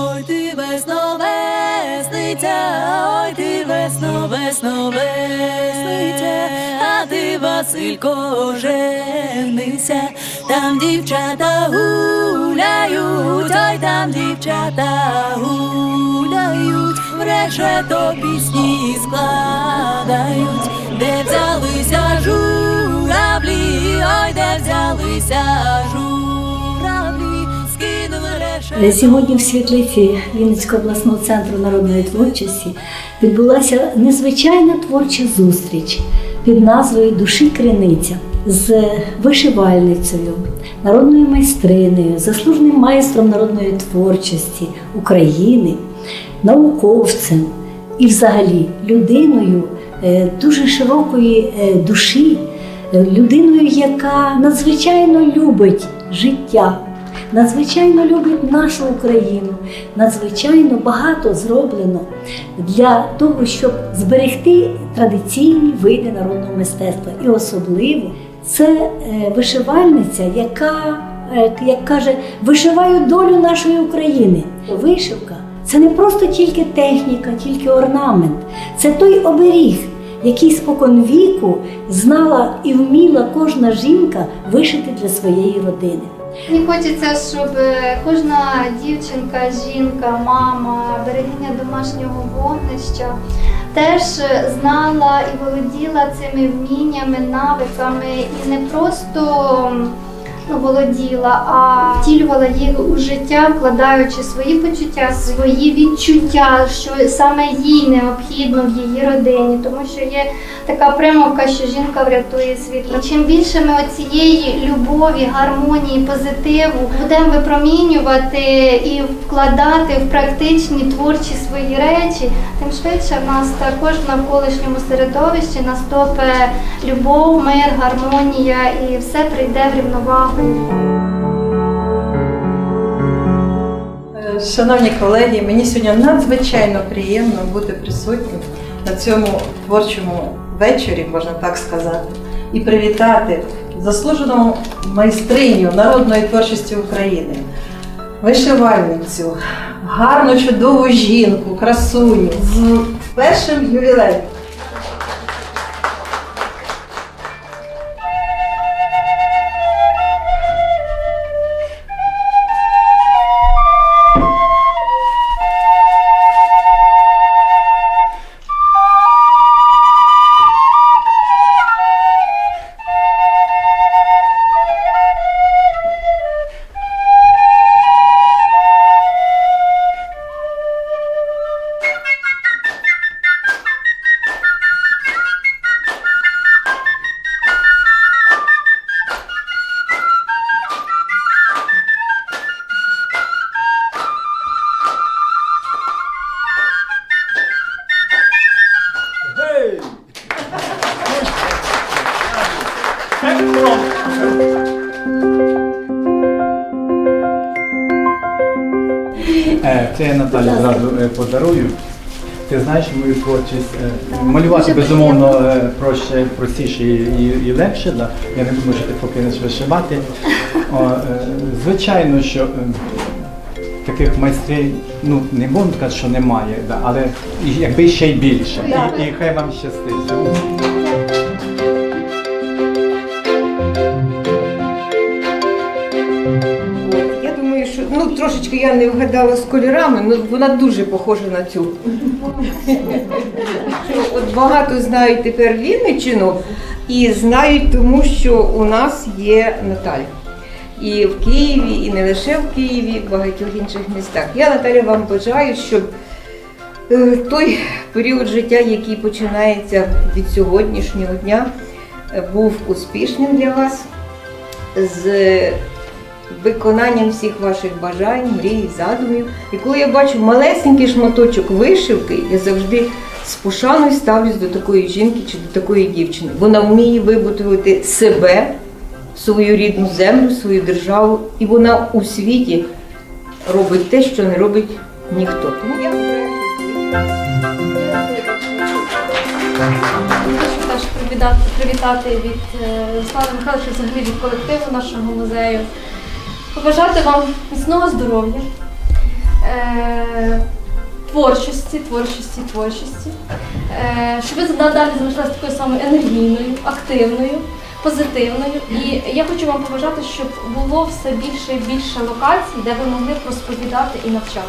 Ой ти весно весниця, ой ти весно, весно весниця, а ти Василько женися, там дівчата гуляють, ой там дівчата гуляють, решето пісні складають, де взялися журавлі, ой де взялися журавлі, Сьогодні в світлиці Вінницького обласного центру народної творчості відбулася незвичайна творча зустріч під назвою Душі Криниця з вишивальницею, народною майстринею, заслуженим майстром народної творчості України, науковцем і, взагалі, людиною е, дуже широкої е, душі, е, людиною, яка надзвичайно любить життя надзвичайно любить нашу Україну, надзвичайно багато зроблено для того, щоб зберегти традиційні види народного мистецтва. І особливо це е, вишивальниця, яка, е, як каже, вишиває долю нашої України. Вишивка це не просто тільки техніка, тільки орнамент, це той оберіг. Який спокон віку знала і вміла кожна жінка вишити для своєї родини. Мені хочеться, щоб е, кожна дівчинка, жінка, мама, берегиня домашнього вогнища теж е, знала і володіла цими вміннями, навиками і не просто володіла, а втілювала їх у життя, вкладаючи свої почуття, свої відчуття, що саме їй необхідно в її родині, тому що є така примовка, що жінка врятує світ. І чим більше ми цієї любові, гармонії, позитиву будемо випромінювати і вкладати в практичні творчі свої речі, тим швидше в нас також в навколишньому середовищі наступе любов, мир, гармонія і все прийде в рівновагу. Шановні колеги, мені сьогодні надзвичайно приємно бути присутнім на цьому творчому вечорі, можна так сказати, і привітати заслужену майстриню народної творчості України, вишивальницю, гарну, чудову жінку, красуню з першим ювілеєм. Наталі е, подарую. Ти знаєш мою творчість. е, Малювати безумовно е, проще, простіше і, і, і легше. Да? Я не буду, що ти покинеш вишивати. О, Звичайно, що таких майстрів, ну не можна сказати, що немає, да? але якби ще й більше. І, і хай вам щастить. Що ну трошечки я не вгадала з кольорами, але вона дуже похожа на цю. От багато знають тепер Вінниччину і знають тому, що у нас є Наталя. І в Києві, і не лише в Києві, в багатьох інших містах. Я Наталя вам бажаю, щоб е, той період життя, який починається від сьогоднішнього дня, е, був успішним для вас. з виконанням всіх ваших бажань, мрій, задумів. І коли я бачу малесенький шматочок вишивки, я завжди з пошаною ставлюсь до такої жінки чи до такої дівчини. Вона вміє вибудувати себе, свою рідну землю, свою державу, і вона у світі робить те, що не робить ніхто. Тому я привітати від е, Слави Михайловича, взагалі від колективу нашого музею. Побажати вам міцного здоров'я, е, творчості, творчості, творчості. Е, щоб ви надалі залишилися такою самою енергійною, активною, позитивною. І я хочу вам побажати, щоб було все більше і більше локацій, де ви могли б розповідати і навчати.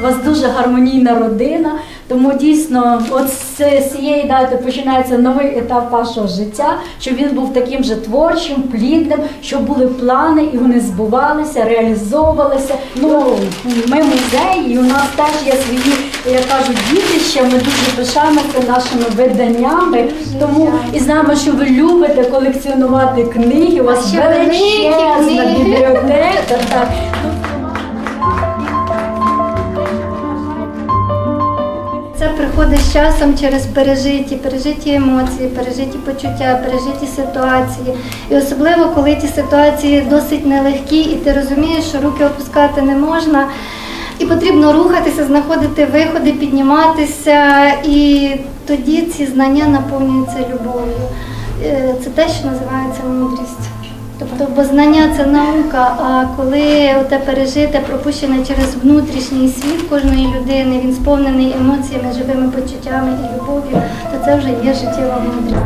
У вас дуже гармонійна родина, тому дійсно, от з цієї дати починається новий етап вашого життя, щоб він був таким же творчим, плідним, щоб були плани і вони збувалися, реалізовувалися. Ну, ми музей, і у нас теж є свої, як кажуть, дітища. Ми дуже пишаємося нашими виданнями. Тому і знаємо, що ви любите колекціонувати книги. У вас величезна бібліотека. Так. Приходить з часом через пережиті, пережиті емоції, пережиті почуття, пережиті ситуації. І особливо, коли ті ситуації досить нелегкі, і ти розумієш, що руки опускати не можна. І потрібно рухатися, знаходити виходи, підніматися, і тоді ці знання наповнюються любов'ю. Е, Це те, що називається мудрість. Тобто, бо знання це наука, а коли те пережите, пропущене через внутрішній світ кожної людини, він сповнений емоціями, живими почуттями і любов'ю, то це вже є життєва мудрість.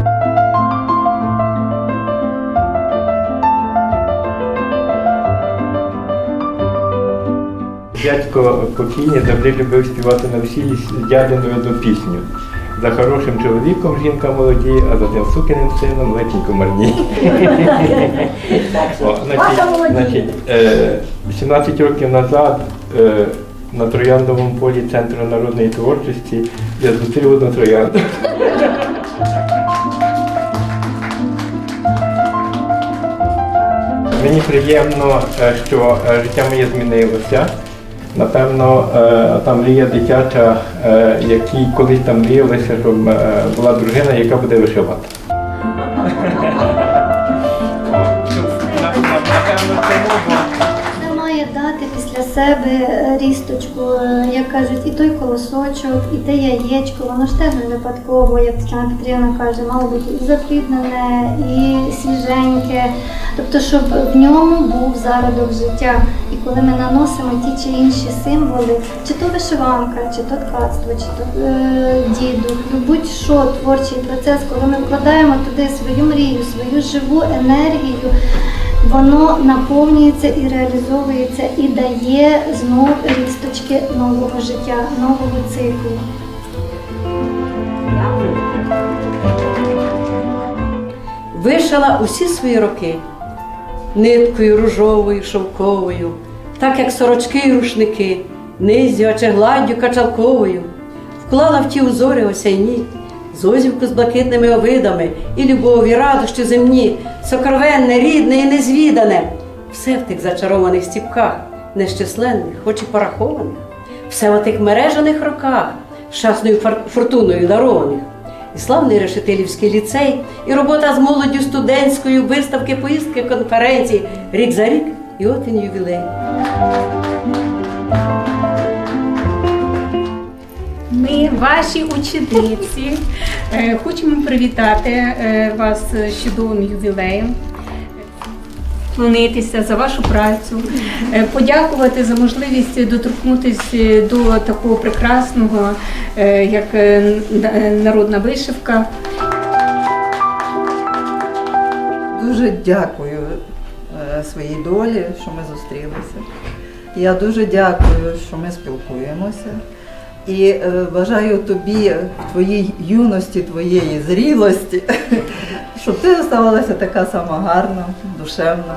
Дядько покійний завжди любив співати на весіллі дядину одну пісню. За хорошим чоловіком жінка молодіє, а за тим сукиним сином летенько марніє. О, значить, значить, е, 17 років назад е, на Трояндовому полі Центру народної творчості я зустрів одну троянду. Мені приємно, е, що е, життя моє змінилося. Напевно, е, там мрія дитяча, якій колись там мріялося, щоб була дружина, яка буде вишивати. Напевно, Це дати після себе е, рісточку, е, як кажуть, і той колосочок, і те яєчко, воно ж теж не випадково, як Тетяна Петрівна каже, мало бути і запліднене, і свіженьке. Тобто, щоб в ньому був зародок життя. І коли ми наносимо ті чи інші символи, чи то вишиванка, чи то ткацтво, чи то е, дідух, ну будь-що творчий процес, коли ми вкладаємо туди свою мрію, свою живу енергію, воно наповнюється і реалізовується і дає знов рісточки нового життя, нового циклу. Вишила усі свої роки ниткою ружовою, шовковою, так як сорочки й рушники, низю, чи гладдю качалковою, вклала в ті узори осяйні, зозівку з блакитними овидами, і любов, і радощі земні, сокровенне, рідне і незвідане, все в тих зачарованих стіпках, нещисленних, хоч і порахованих, все в тих мережаних роках, щасною фор- фортуною дарованих. І славний решетилівський ліцей, і робота з молоддю студентською, виставки, поїздки, конференції, рік за рік, і от він ювілей. Ваші учениці, е, хочемо привітати е, вас з чудовим ювілеєм, вклонитися за вашу працю, е, подякувати за можливість доторкнутися до такого прекрасного, як народна вишивка. Дуже дякую своїй долі, що ми зустрілися. Я дуже дякую, що ми спілкуємося. І е, бажаю тобі в твоїй юності, твоєї зрілості, щоб ти оставалася така сама гарна, душевна.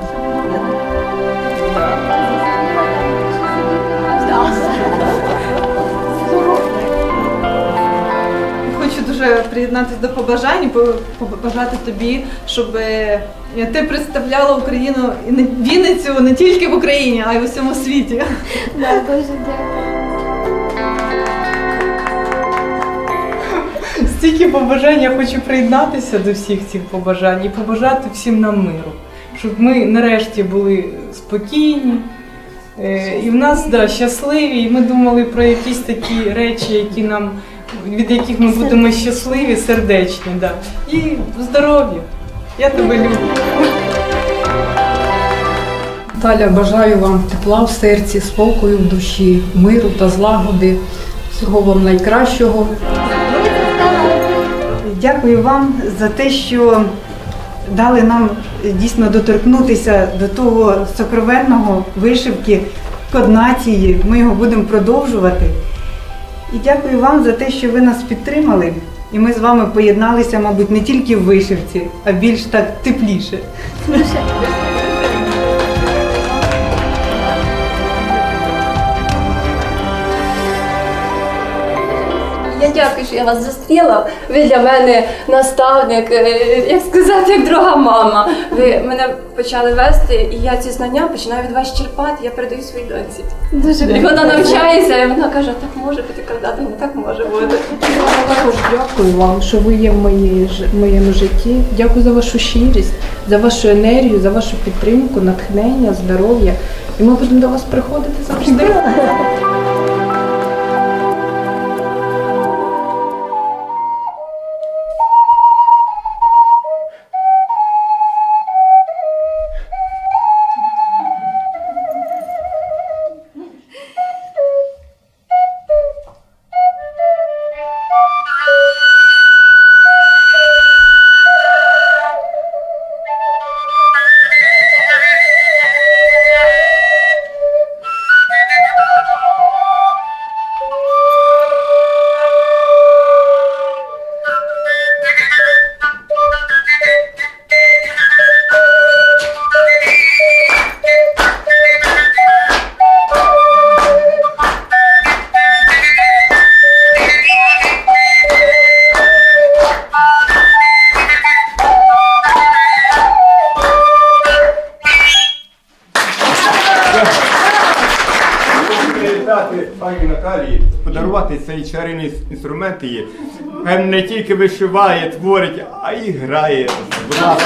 Хочу дуже приєднатися до побажань, побажати тобі, щоб е, ти представляла Україну і Вінницю не тільки в Україні, а й в усьому світі. Дуже дякую. Стільки побажань я хочу приєднатися до всіх цих побажань і побажати всім нам миру, щоб ми нарешті були спокійні. е, І в нас да, щасливі, і ми думали про якісь такі речі, які нам, від яких ми будемо щасливі, сердечні. Да. І здоров'я. Я тебе люблю. Наталя, бажаю вам тепла в серці, спокою в душі, миру та злагоди. Всього вам найкращого. Дякую вам за те, що дали нам дійсно доторкнутися до того сокровенного вишивки коднації. Ми його будемо продовжувати. І дякую вам за те, що ви нас підтримали. І ми з вами поєдналися, мабуть, не тільки в вишивці, а більш так тепліше. Дякую, що я вас зустріла. Ви для мене наставник, е, як сказати, як друга мама. Ви мене почали вести, і я ці знання починаю від вас черпати. Я передаю своїй доньці. Дуже І вона навчається, і вона каже, так може бути когда не так може бути. Також дякую вам, що ви є в ж- в моєму житті. Дякую за вашу щирість, за вашу енергію, за вашу підтримку, натхнення, здоров'я. І ми будемо до вас приходити завжди. привітати пані Наталії, подарувати цей чарівний інструмент її. Хай не тільки вишиває, творить, а й грає. Будь ласка.